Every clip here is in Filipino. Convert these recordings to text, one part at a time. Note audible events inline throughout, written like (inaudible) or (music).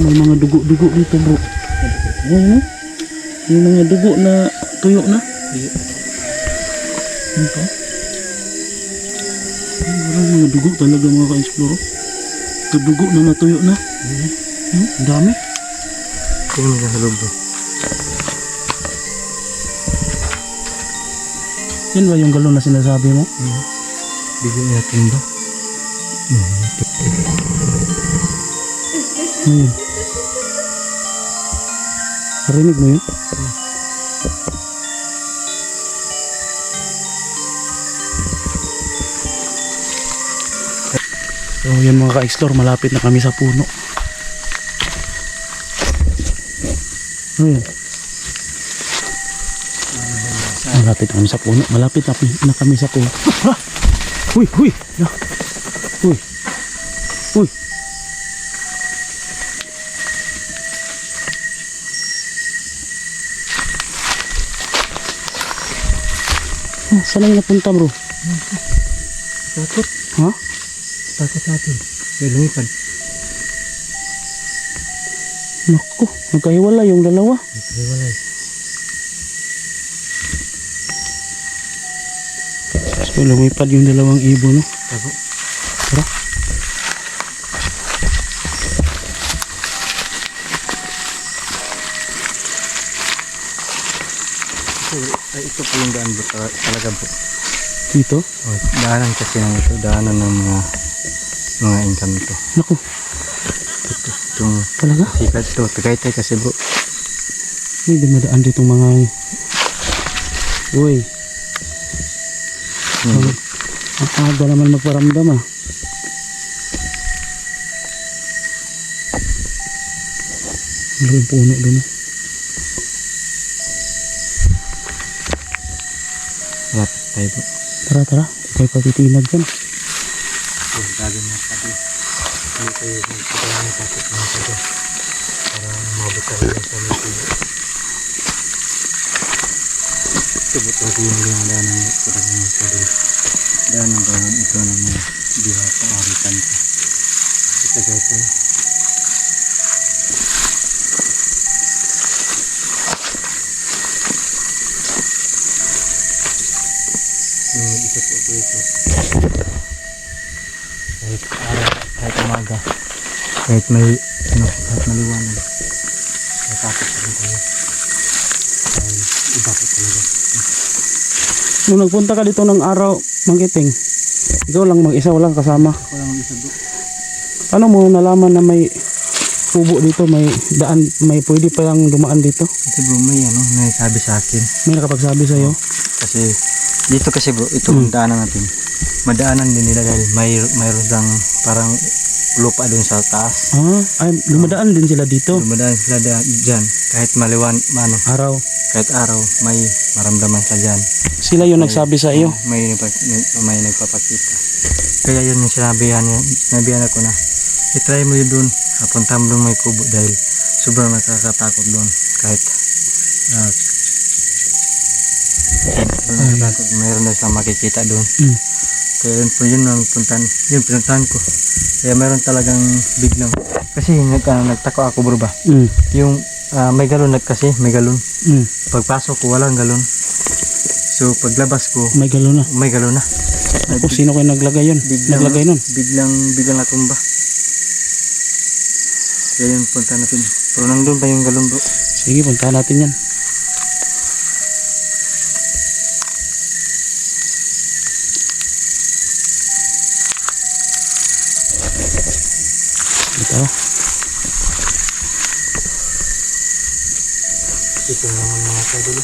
may mga dugo-dugo dito bro. Ayan no? May mga dugo na tuyo na. Ano to? Ay, Parang mga dugo talaga mga ka-explore. Ito dugo na natuyo na. Hmm, ang dami. Mo sa loob bro. Yan ba yung galon na sinasabi mo? Bigyan natin ba? Ano yun? Narinig mo yun? So yun mga ka-explore, malapit na kami sa puno. Ano yun? Malapit na kami sa puno. Malapit na, na kami sa puno. Ah! (laughs) Uy! Uy! Uy! Uy! Oh, saan na napunta bro? Takot. Ha? Takot natin. May lumipad. Naku, nagkahiwala yung dalawa. Nagkaliwalay. So lumipad yung dalawang ibon no? Takot. Tara. Ito, ay, ito po yung daan bro. Tala- Talaga bro. Dito. Oh, daanan kasi ng ito. Daanan ng mga mga income ito. Naku, Ito. Itong talaga? sikat ito. Tagaytay kasi bro. May dumadaan dito mga... Uy, Yun, bro. ang aga naman magparamdam ah. Yung puno doon ah. Tayo bro. Tara, tara. Ikaw patitinag dyan. Oh, gabi mo sabi. Hindi tayo magpapala ng takot mga sabi. Para mabot tayo lang sa mga tubo. Tubot tayo yung daanan mo. Para mga sabi. Daanan ba ito ng mga diwata aritan ko. Kita gaya tayo. Umaga, kahit may, ano, kahit maliwanag, natakot pa rin tayo. Dahil iba po talaga. Nung nagpunta ka dito ng araw, Mangkiting, ikaw lang mag-isa, walang kasama. Ako lang isa bro. Paano mo nalaman na may kubo dito, may daan, may pwede pa lang dumaan dito? Kasi bro, may ano, may sabi sa akin. May nakapagsabi sa'yo? Kasi, dito kasi bro, ito ang daanan natin. Madaanan din nila dahil may, mayroon dang parang lupa dun sa taas. Ah, ay, dumadaan din sila dito. Dumadaan sila da- dyan. Kahit maliwan, ano, Araw. kahit araw, may maramdaman sa dyan. Sila yung nagsabi sa iyo. may, nagpa- may nagpapakita. Kaya yun yung sinabihan, niya, sinabihan ako na, itry mo yun dun, hapunta mo dun may kubo dahil sobrang nakakatakot dun. Kahit, uh, sobrang nakakatakot, mayroon na silang makikita dun. Mm. Kaya yun po yun ang puntan, yun pinuntahan ko. Kaya meron talagang biglang, kasi nag, ah, nagtaka ako bro ba, Mm. yung ah, may galon nag kasi, may galon. Mm. Pagpasok ko, walang galon. So paglabas ko, May galo na. may galon na. Ako, sino kayo naglagay yun? Biglang, Naglagay nun? biglang, biglang natumba. Kaya yun, punta natin. Pero nandun pa yung galon bro. Sige, puntahan natin yan. Ito. Ito naman mga kadulo.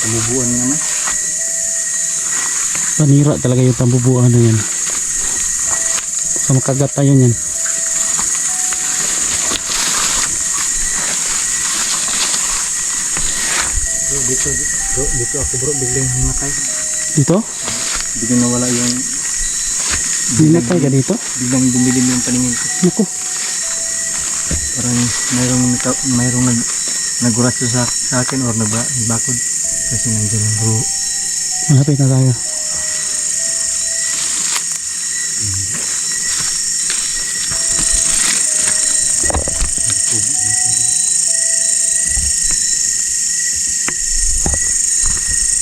Tumubuan naman. Panira talaga yung tambubuan na yan. Sa makagat tayo yan. Bro, dito, bro, dito ako bro, biglang himatay. Dito? Biglang nawala yung, Hinatay ka dito? biglang dumilim yung paningin ko. Naku. parang mayroong, mayroong nag, nagurasyo sa, sa akin or naba, nagbakod kasi nandiyan ang bro malapit na tayo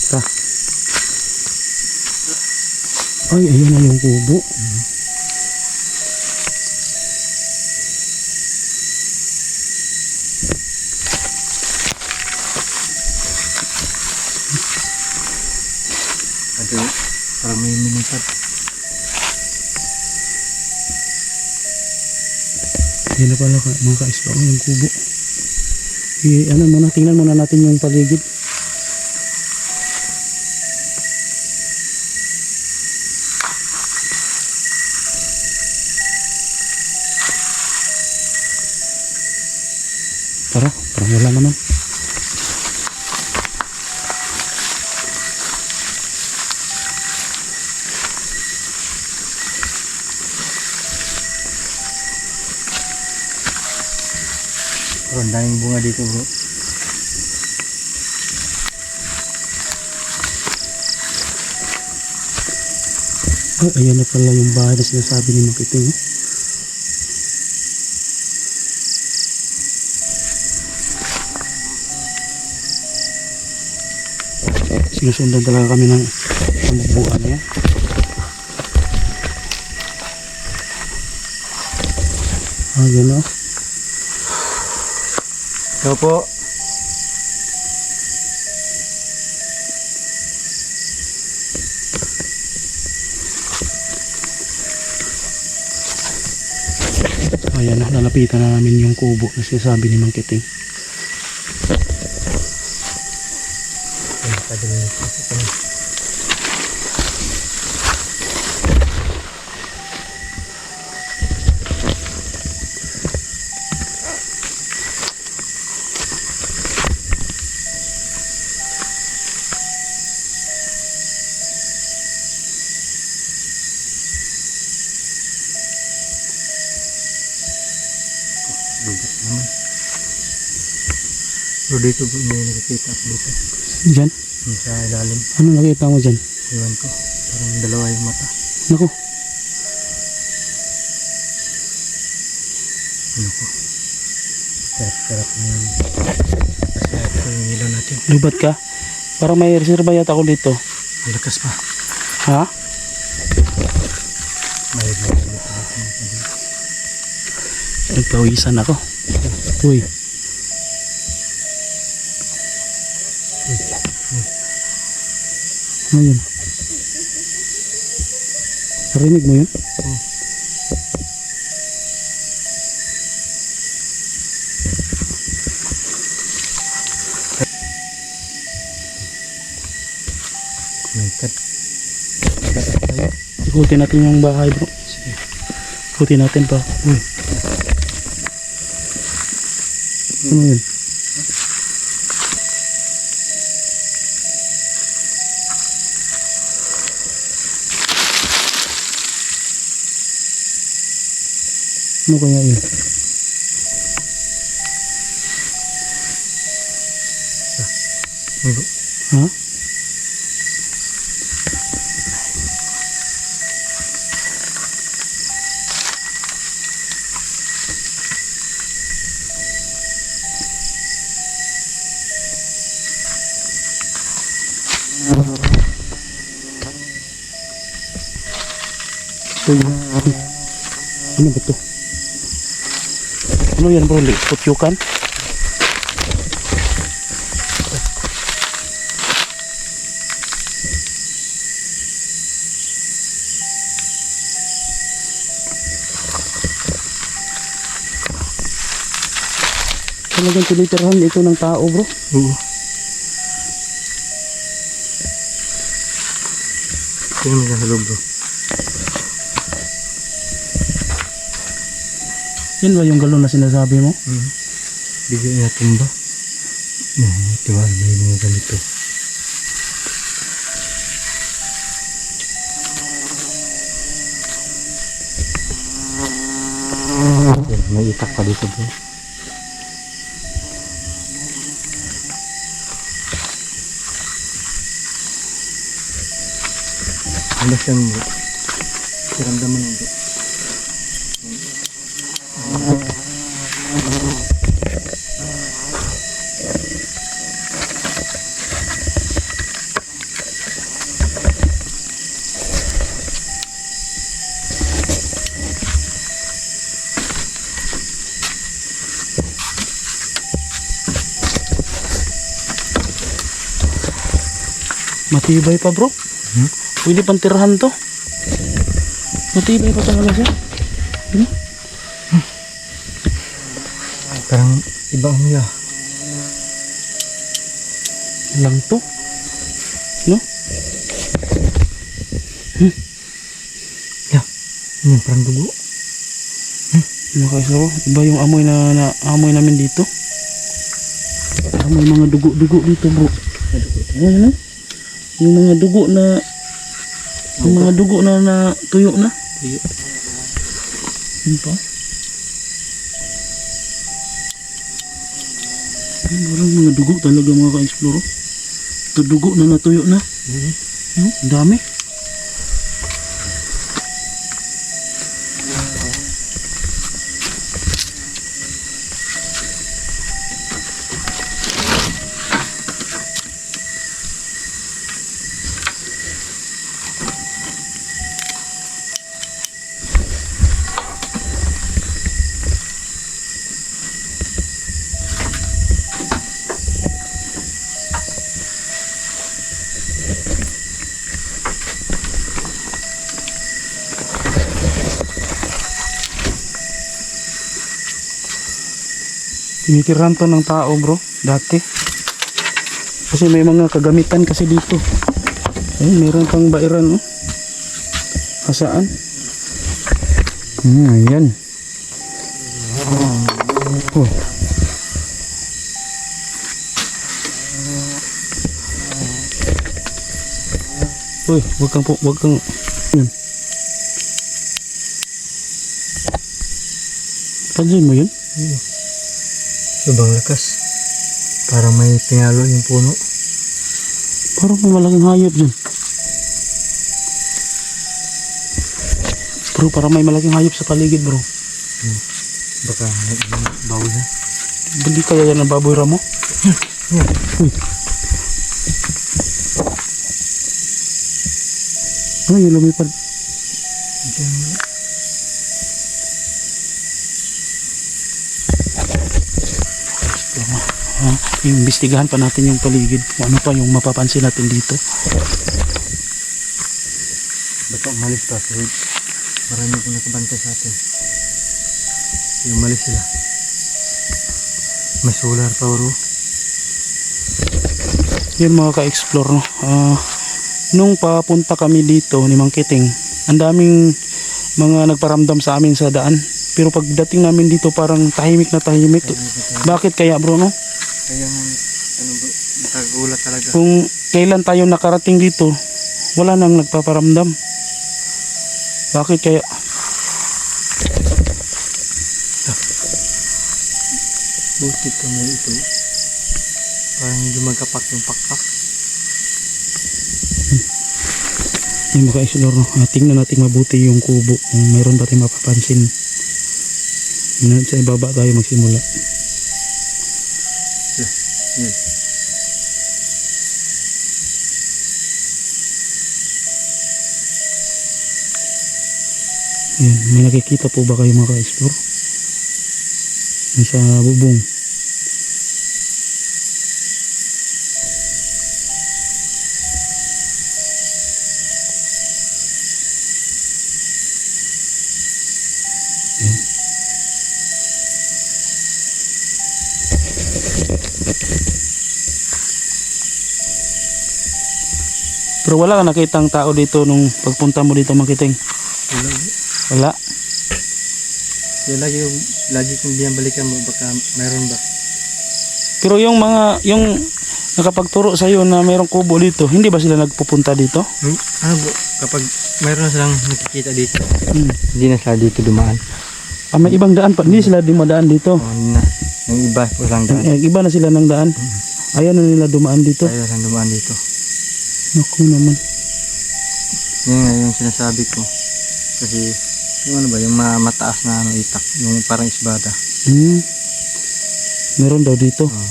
Ta. Ay, ayun na yung kubo. Mm -hmm. Pala ka, mga ka-isla oh, yung kubo. I, ano muna, tingnan muna natin yung paligid. Tara, parang wala naman. Ang daming bunga dito bro. Ay, ayan na pala yung bahay na sinasabi ni Makiting. oh. Sinusundan talaga kami ng pambubuan na yan. Ah, o. Ikaw po. Ayan na, lalapitan na namin yung kubo na sinasabi ni Mang Kiting. Ay, Dito may nakikita ako dito. Diyan? Sa ilalim. Ano nakita mo dyan? Iwan ko. Parang dalawa yung mata. Naku, Ano ko? Sarap-sarap na yun. Kasi ito yung ilaw natin. lubat ka? Parang may reserva yata ako dito. Ang lakas pa. Ha? May gamit natin. Nagpawisan ako. Uy. Ano yun? Narinig mo yun? Dapat tayo. Ikutin natin yung bahay bro. Sige. Ikutin natin pa. Uy. Ano yun? Ano kaya yun? Ano? Ha? Uy, uy. Ano ba to? Ano yan bro? Putyukan? Talagang tinitirahan ito ng tao bro. Oo. Tingnan mo sa loob bro. Yan ba yung galon na sinasabi mo? Hmm. Bigyan natin ba? Nah, diba? May mga ganito. Yan, may itak pa dito bro. Understand mo? Kiramdaman mo bro. Matibay pa bro. Hmm? Pwede pang tirahan to. Matibay pa talaga siya. Parang ibang niya. Lang to. No? Yan, parang dugo. Mga kaislo, iba yung amoy na, na amoy namin dito. Amoy mga dugo-dugo dito bro. Ayan no? Yung mga dugo na yung mga dugo na na tuyo na. Tuyo. Yun pa. Ayun, parang mga dugo talaga mga ka-explore. Ito dugo na natuyo na. Mhm. No? Ang dami. Tinitiran to ng tao bro, dati. Kasi may mga kagamitan kasi dito. Ayun, meron pang bairan oh. Kasaan? Hmm, ayan. Oh. Uy, wag kang po, wag kang yun. Pansin mo yun? Sobrang lakas. Parang may pinalo yung puno. Parang may malaking hayop dyan. Bro, parang may malaking hayop sa paligid bro. Baka bawal na. Hindi kaya yan ang baboy ramo? Yan. Uy. Ano yung lumipad? Diyan. Ah, iimbestigahan pa natin yung paligid kung ano pa yung mapapansin natin dito. Baka umalis pa kasi marami po nakabantay sa atin. Yung umalis sila. May solar power oh. Yun mga ka-explore no. Ah, nung papunta kami dito ni Mang Kiting, ang daming mga nagparamdam sa amin sa daan. Pero pagdating namin dito parang tahimik na tahimik. Bakit kaya bro no? Kaya ano nakagulat talaga. Kung kailan tayo nakarating dito, wala nang nagpaparamdam. Bakit kaya? Buti ka may ito. Parang hindi magkapak yung pakpak. Yung mga explore no, ah, tingnan natin mabuti yung kubo kung mayroon ba tayong mapapansin. Sa ibaba tayo magsimula. May nakikita po ba kayo mga ka-explore? Sa bubong. Pero wala ka nakitang tao dito nung pagpunta mo dito makiting. Wala. Kaya lagi yung, lagi kong biyang balikan mo, baka mayroon ba? Pero yung mga, yung nakapagturo sa iyo na mayroong kubo dito, hindi ba sila nagpupunta dito? Hmm? Ano bro, kapag mayroon na silang nakikita dito, Hmm. hindi na sila dito dumaan. Ah, may ibang daan pa, hindi sila dumadaan dito. Oh, hindi na. Yung iba po lang daan. Eh, iba na sila ng daan. Ayaw na nila dumaan dito. Tayo lang dumaan dito. Naku naman. Yan nga yung sinasabi ko. Kasi, yung ano ba, yung ma- mataas na ano, itak, yung parang isbada. Hmm. Meron daw dito. Oh.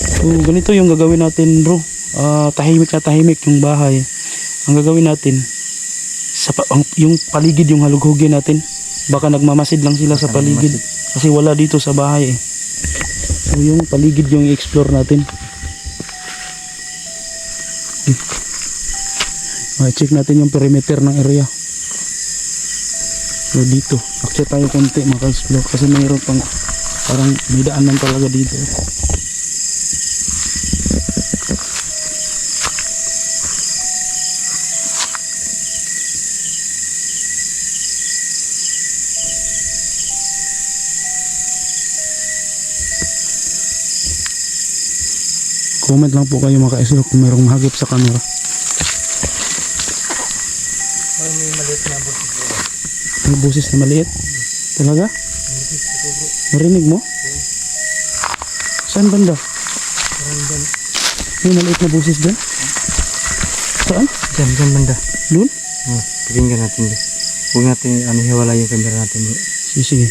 So, ganito yung gagawin natin bro. Ah, tahimik na tahimik yung bahay. Ang gagawin natin, sa pa- ang, yung paligid yung halughugin natin. Baka nagmamasid lang sila sa Baka paligid. nagmamasid. Kasi wala dito sa bahay eh. So yung paligid yung i-explore natin. check natin yung perimeter ng area. So dito, akyat tayo konti mga ka-explore kasi mayroon pang parang may daanan talaga dito. Comment lang po kayo mga ka-explore kung mayroong mahagip sa camera. May boses na maliit. Talaga? Narinig mo? Saan banda? Dyan. May maliit na boses dyan? Saan? Dyan, dyan banda. Doon? Oh, pakinggan natin din. Huwag natin ano, hiwala yung camera natin bro. Sige, sige.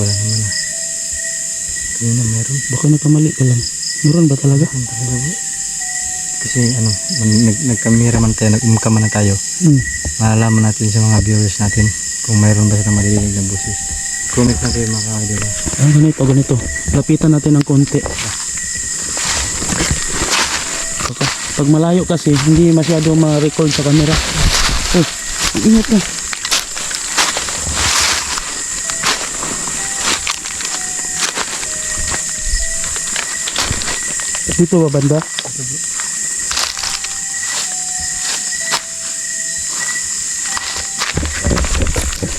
Wala naman ah. Kanina meron. Baka nagkamali ka lang. Meron ba talaga? Ang talaga. Kasi ano, nag, nagkamera man tayo, nag-umka man na tayo. Hmm. Malalaman natin sa mga viewers natin kung mayroon ba silang maririnig na boses. Comment lang kayo mga kaibigan. Ah, ganito, ganito. Lapitan natin ng konti. Baka, pag malayo kasi, hindi masyado ma-record sa camera. Oh, ingat ka. Dito ba banda?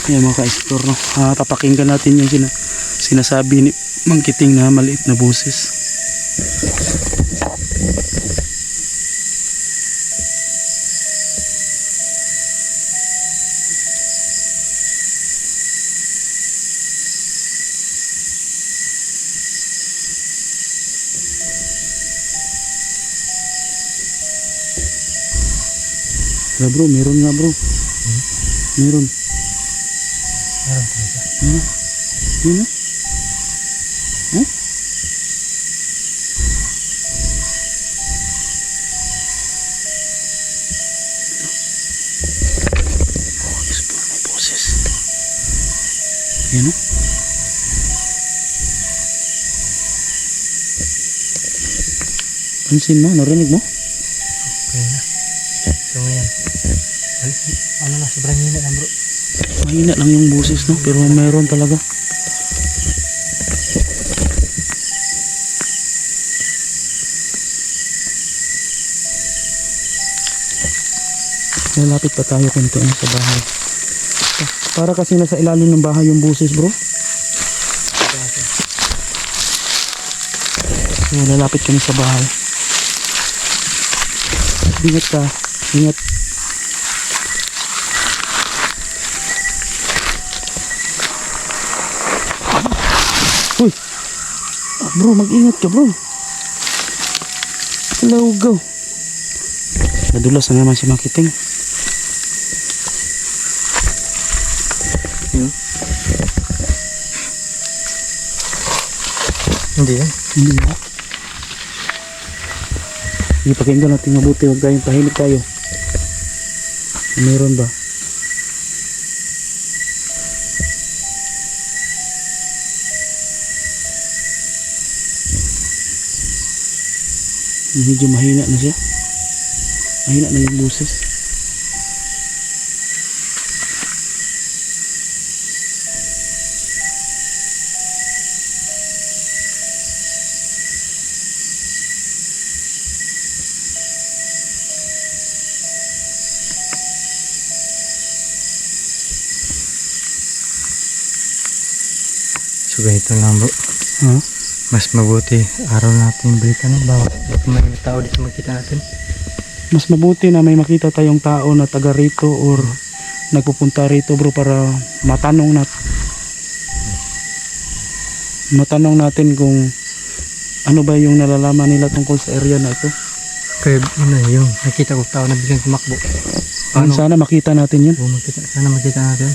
Yan mga ka-explore no. Ah, papakinggan natin yung sina sinasabi ni Mang Kiting na maliit na boses. Wala bro, meron nga bro. Meron talaga. Ano? Yun na? Huh? Oh. Yan o. Pansin mo, narinig mo? Okay na. So ngayon, ano na, sobrang hina na bro. Mahina lang yung boses no, pero meron talaga. Lalapit pa tayo konti sa bahay. Pa- Para kasi nasa ilalim ng bahay yung boses bro. So, lalapit kami sa bahay. Ingat ka. Ingat. Uy! Ah, bro, mag-ingat ka bro. Hello, go. Nadulas na naman si Makiting. Hindi yan. Hindi ba? Sige, pakinggan natin mabuti. Huwag tayong tahimik tayo. Meron ba? Medyo mahina na siya. Mahina na yung boses. Ganito lang bro. Ha? Mas mabuti araw natin balikan ng bawat may tao dito makita natin. mas mabuti na may makita tayong tao na taga rito or nagpupunta rito bro para matanong nat matanong natin kung ano ba yung nalalaman nila tungkol sa area na ito. Kaya ano yung nakita ko tao na biglang kumakbo. Paano? Paano? Sana makita natin yun. Oo, makita, sana makita natin.